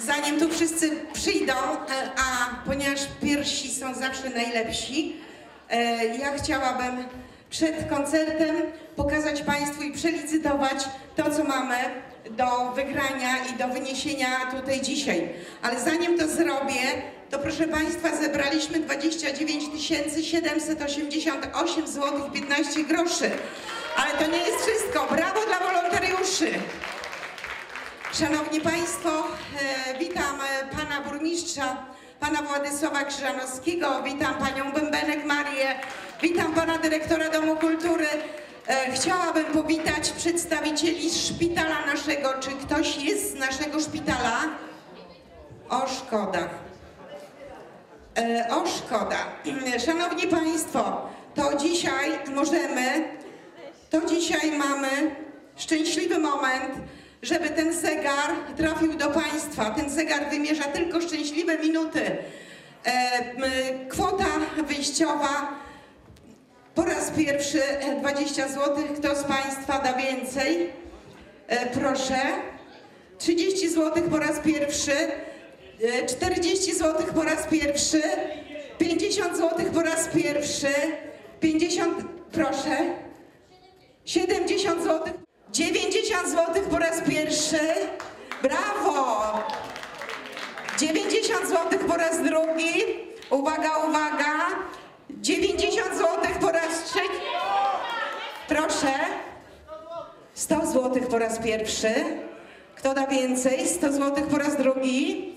zanim tu wszyscy przyjdą, e, a ponieważ pierwsi są zawsze najlepsi, e, ja chciałabym przed koncertem pokazać Państwu i przelicytować to, co mamy do wygrania i do wyniesienia tutaj dzisiaj. Ale zanim to zrobię, to proszę Państwa, zebraliśmy 29 788 zł 15 groszy. Ale to nie jest wszystko. Brawo dla wolontariuszy. Szanowni Państwo, e, witam e, Pana Burmistrza, Pana Władysława Krzyżanowskiego, witam Panią Bębenek Marię, witam Pana Dyrektora Domu Kultury. E, Chciałabym powitać przedstawicieli szpitala naszego. Czy ktoś jest z naszego szpitala? O, szkoda. O, szkoda. Szanowni Państwo, to dzisiaj możemy, to dzisiaj mamy szczęśliwy moment, żeby ten zegar trafił do Państwa. Ten zegar wymierza tylko szczęśliwe minuty. E, Kwota wyjściowa po raz pierwszy e, 20 zł. Kto z Państwa da więcej? E, Proszę. 30 zł po raz pierwszy. E, 40 zł po raz pierwszy. 50 zł po raz pierwszy. 50, proszę. 70 zł. 90 zł po raz pierwszy. Brawo! 90 zł po raz drugi. Uwaga, uwaga. 90 zł po raz trzeci. Proszę. 100 zł po raz pierwszy. Kto da więcej? 100 zł po raz drugi.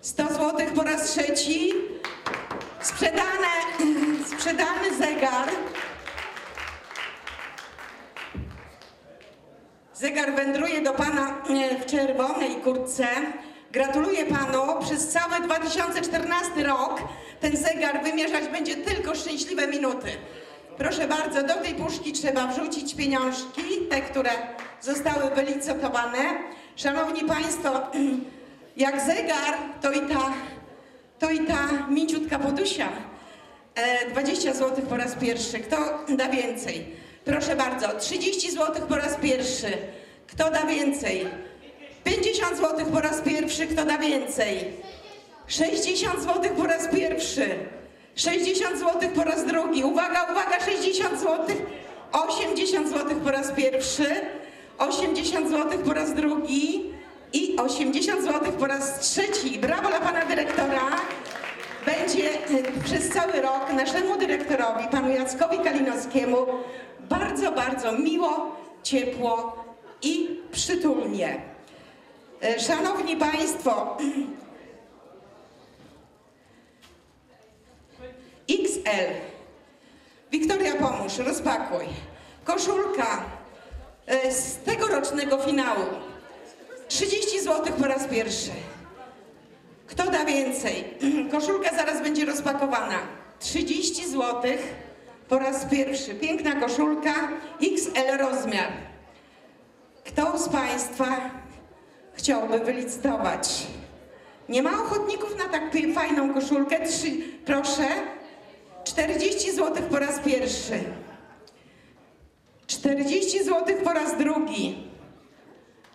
100 zł po raz trzeci. Sprzedane, Zegar wędruje do Pana e, w czerwonej kurtce. Gratuluję Panu. Przez cały 2014 rok ten zegar wymierzać będzie tylko szczęśliwe minuty. Proszę bardzo, do tej puszki trzeba wrzucić pieniążki, te, które zostały wylicytowane. Szanowni Państwo, jak zegar, to i ta, to i ta mięciutka podusia. E, 20 zł po raz pierwszy. Kto da więcej? Proszę bardzo, 30 zł po raz pierwszy. Kto da więcej? 50 zł po raz pierwszy. Kto da więcej? 60 zł po raz pierwszy. 60 zł po raz drugi. Uwaga, uwaga, 60 zł. 80 zł po raz pierwszy. 80 zł po raz drugi. I 80 zł po raz trzeci. Brawo dla pana dyrektora będzie e, przez cały rok naszemu dyrektorowi, panu Jackowi Kalinowskiemu, bardzo, bardzo miło, ciepło i przytulnie. E, Szanowni Państwo, XL. Wiktoria, pomóż, rozpakuj. Koszulka e, z tegorocznego finału. 30 zł po raz pierwszy. Kto da więcej? Koszulka zaraz będzie rozpakowana. 30 zł po raz pierwszy. Piękna koszulka, XL rozmiar. Kto z Państwa chciałby wylicytować? Nie ma ochotników na tak fajną koszulkę? Trzy, proszę. 40 zł po raz pierwszy. 40 zł po raz drugi.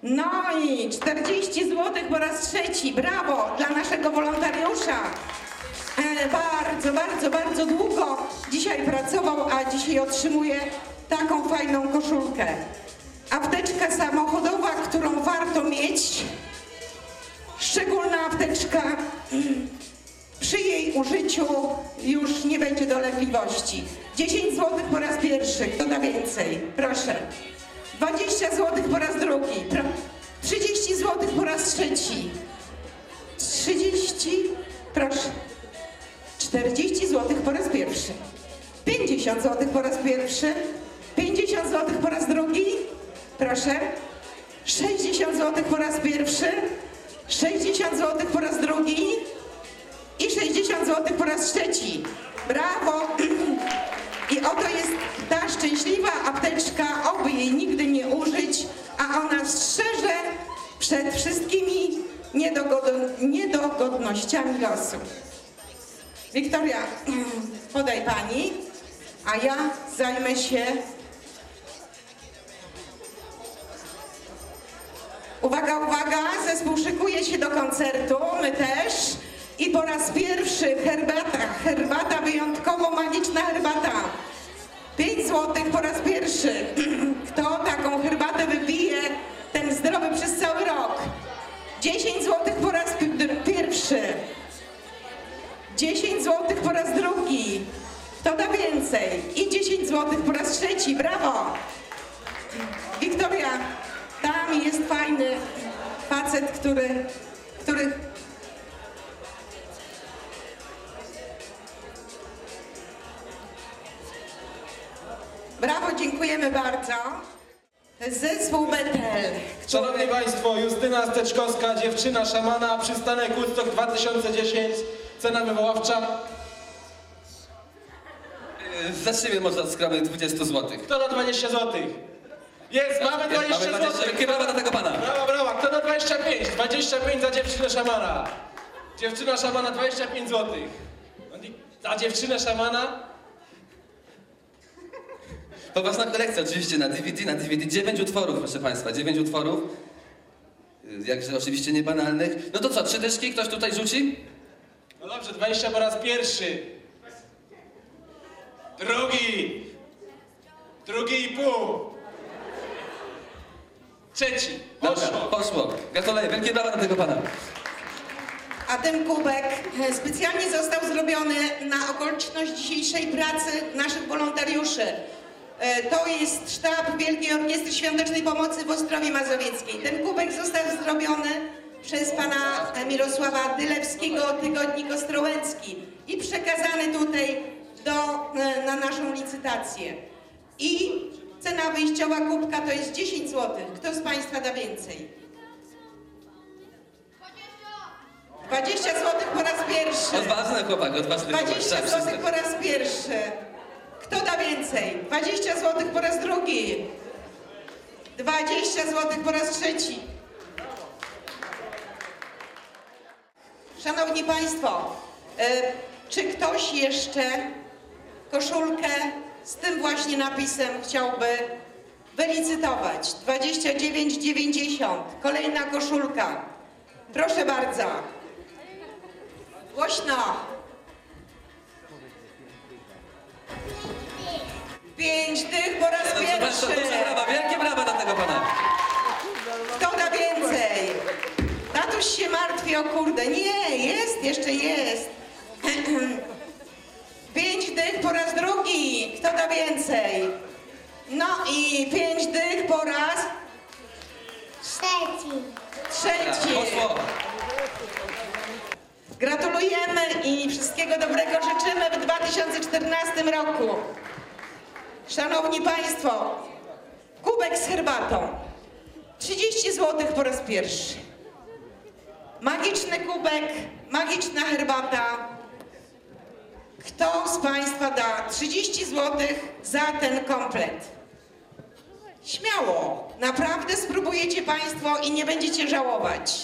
No i 40 zł po raz trzeci. Brawo dla naszego wolontariusza. Bardzo, bardzo, bardzo długo dzisiaj pracował, a dzisiaj otrzymuje taką fajną koszulkę. Apteczka samochodowa, którą warto mieć. Szczególna apteczka. Przy jej użyciu już nie będzie dolegliwości. 10 zł po raz pierwszy. Kto da więcej? Proszę. 20 zł po raz drugi. Pro- 30 zł po raz trzeci. 30, proszę. 40 zł po raz pierwszy. 50 zł po raz pierwszy. 50 zł po raz drugi. Proszę. 60 zł po raz pierwszy. 60 zł po raz drugi. I 60 zł po raz trzeci. Brawo! I oto jest ta szczęśliwa apteczka, oby jej nigdy nie użyć, a ona strzeże przed wszystkimi niedogodnościami losu. Wiktoria, podaj pani, a ja zajmę się Uwaga, uwaga, zespół szykuje się do koncertu, my też. I po raz pierwszy herbata, herbata wyjątkowo magiczna herbata. 5 złotych po raz pierwszy. Kto taką herbatę wypije, ten zdrowy przez cały rok. 10 złotych 10 złotych po raz drugi. Kto da więcej? I 10 złotych po raz trzeci. Brawo! Wiktoria, tam jest fajny facet, który, który Brawo, dziękujemy bardzo. Zespół Betel. Szanowni Państwo, Justyna Steczkowska, dziewczyna szamana, przystanek Woodstock 2010, cena wywoławcza. Yy, Zaczniemy może od skraby 20 zł. Kto na 20 zł? Jest, mamy 20 Mamy 20 zł. Brawa dla tego pana. Brawo, brawo. Kto na 25? 25 za dziewczynę szamana. Dziewczyna szamana 25 zł. Za dziewczynę szamana Poważna kolekcja oczywiście na DVD, na DVD 9 utworów, proszę Państwa, 9 utworów. Yy, Jakże oczywiście niebanalnych. No to co, trzy dyszki ktoś tutaj rzuci? No dobrze, 20 po raz pierwszy. Drugi. Drugi i pół. Trzeci. Dobra, Poszło. poszło. Gratuluję, wielkie brawa dla tego pana. A ten kubek e, specjalnie został zrobiony na okoliczność dzisiejszej pracy naszych wolontariuszy. E, To jest sztab Wielkiej Orkiestry Świątecznej Pomocy w Ostrowie Mazowieckiej. Ten kubek został zrobiony przez pana Mirosława Dylewskiego, Tygodnik Ostrołęcki i przekazany tutaj do, e, na naszą licytację. I cena wyjściowa kubka to jest 10 zł. Kto z Państwa da więcej? 20 zł po raz pierwszy. Odważny chłopak, odważny chłopak. 20 trzeba zł przyznać. po raz pierwszy. Kto da więcej? 20 zł po raz drugi. 20 zł po raz trzeci. Szanowni Państwo, e, czy ktoś jeszcze koszulkę z tym właśnie napisem chciałby wylicytować? 29,90. Kolejna koszulka. Proszę bardzo. Głośno. Pięć tych po raz pierwszy. wielkie brawa dla tego pana. Tatuś się martwi, o kurde. Nie, jest, jeszcze jest. Pięć dych po raz drugi. Kto da więcej? No i pięć dych po raz Trzeci. trzeci. Gratulujemy i wszystkiego dobrego życzymy w 2014 roku. Szanowni Państwo, kubek z herbatą. 30 zł po raz pierwszy. Magiczny kubek, magiczna herbata. Kto z Państwa da 30 zł za ten komplet? Śmiało, naprawdę spróbujecie Państwo i nie będziecie żałować.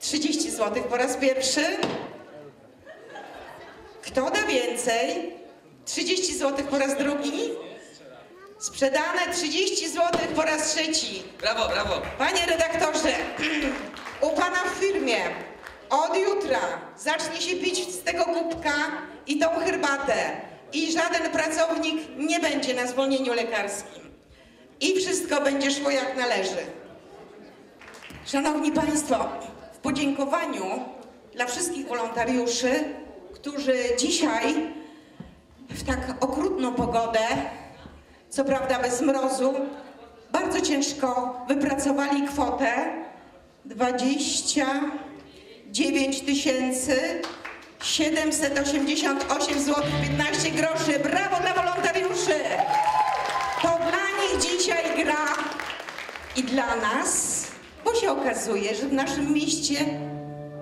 30 zł po raz pierwszy. Kto da więcej? 30 zł po raz drugi. Sprzedane 30 zł po raz trzeci. Brawo, brawo. Panie redaktorze, u pana w firmie od jutra zacznie się pić z tego kubka i tą herbatę. I żaden pracownik nie będzie na zwolnieniu lekarskim. I wszystko będzie szło jak należy. Szanowni Państwo, w podziękowaniu dla wszystkich wolontariuszy, którzy dzisiaj w tak okrutną pogodę, co prawda bez mrozu, bardzo ciężko wypracowali kwotę 29 tysięcy 788 zł 15 groszy. Brawo dla wolontariuszy! To dla nich dzisiaj gra i dla nas, bo się okazuje, że w naszym mieście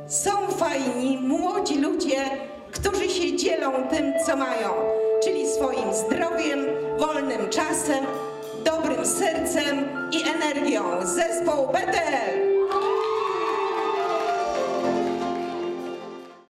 są fajni, młodzi ludzie, którzy się dzielą tym, co mają, czyli swoim zdrowiem, wolnym czasem, dobrym sercem i energią. Zespół Betel!